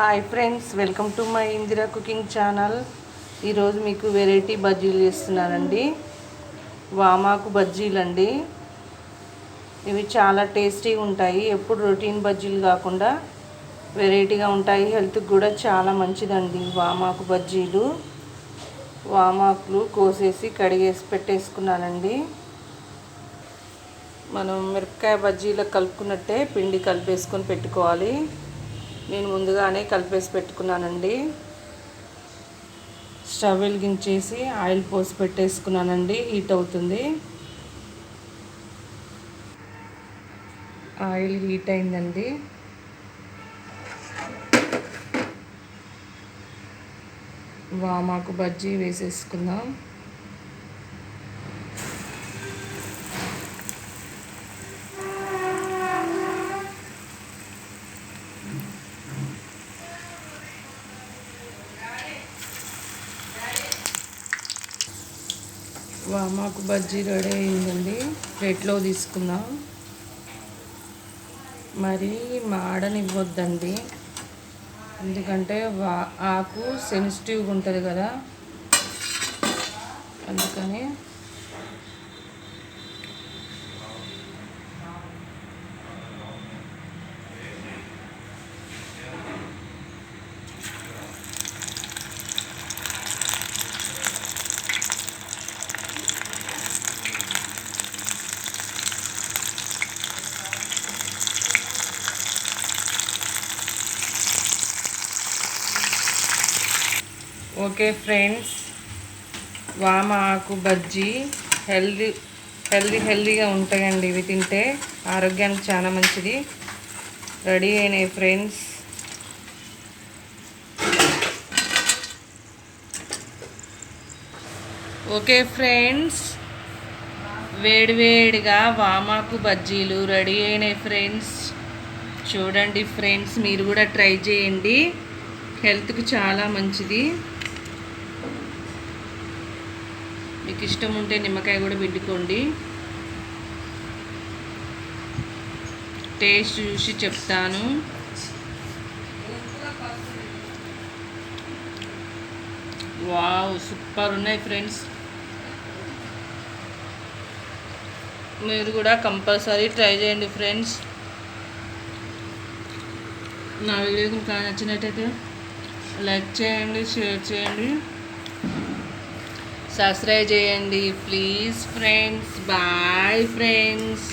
Hi friends welcome to my Indira cooking channel ఈరోజు మీకు variety బజ్జీలు చేస్తున్నానండి. వామాకు బజ్జీలు అండి ఇవి చాలా టేస్టీగా ఉంటాయి. ఎప్పుడు రొటీన్ బజ్జీలు కాకుండా వెరైటీగా ఉంటాయి. హెల్త్కి కూడా చాలా మంచిదండి వామాకు బజ్జీలు. వామాకులు కోసేసి కడిగేసి పెట్టేసుకున్నానండి. మనం మిరపకాయ బజ్జీలకు కలుపుకున్నట్టే పిండి కలిపేసుకొని పెట్టుకోవాలి. నేను ముందుగానే కలిపేసి పెట్టుకున్నానండి. స్టవ్ వెలిగించేసి ఆయిల్ పోసి పెట్టేసుకున్నానండి. హీట్ అవుతుంది. ఆయిల్ హీట్ అయిందండి. వామాకు బజ్జీ వేసేసుకుందాం. వామాకు బజ్జీ రెడీ అయిందండి. ప్లేట్లో తీసుకుందాం. మరి మాడనివ్వద్దండి ఎందుకంటే వా ఆకు సెన్సిటివ్గా ఉంటుంది కదా. అందుకని ఓకే ఫ్రెండ్స్ వామ ఆకు బజ్జీ హెల్దీ హెల్దీ హెల్దీగా ఉంటాయండి. ఇవి తింటే ఆరోగ్యానికి చాలా మంచిది. రెడీ అయినాయి ఫ్రెండ్స్. ఓకే ఫ్రెండ్స్ వేడివేడిగా వామాకు బజ్జీలు రెడీ అయినాయి ఫ్రెండ్స్. చూడండి ఫ్రెండ్స్ మీరు కూడా ట్రై చేయండి. హెల్త్కి చాలా మంచిది. మీకు ఇష్టం ఉంటే నిమ్మకాయ కూడా పిండుకోండి. టేస్ట్ చూసి చెప్తాను. వావ్ సూపర్ ఉన్నాయి ఫ్రెండ్స్. మీరు కూడా కంపల్సరీ ట్రై చేయండి ఫ్రెండ్స్. నా వీడియో కనుక నచ్చినట్టయితే లైక్ చేయండి షేర్ చేయండి. సబ్స్క్రైబ్ చేయండి ప్లీజ్ ఫ్రెండ్స్ బాయ్ ఫ్రెండ్స్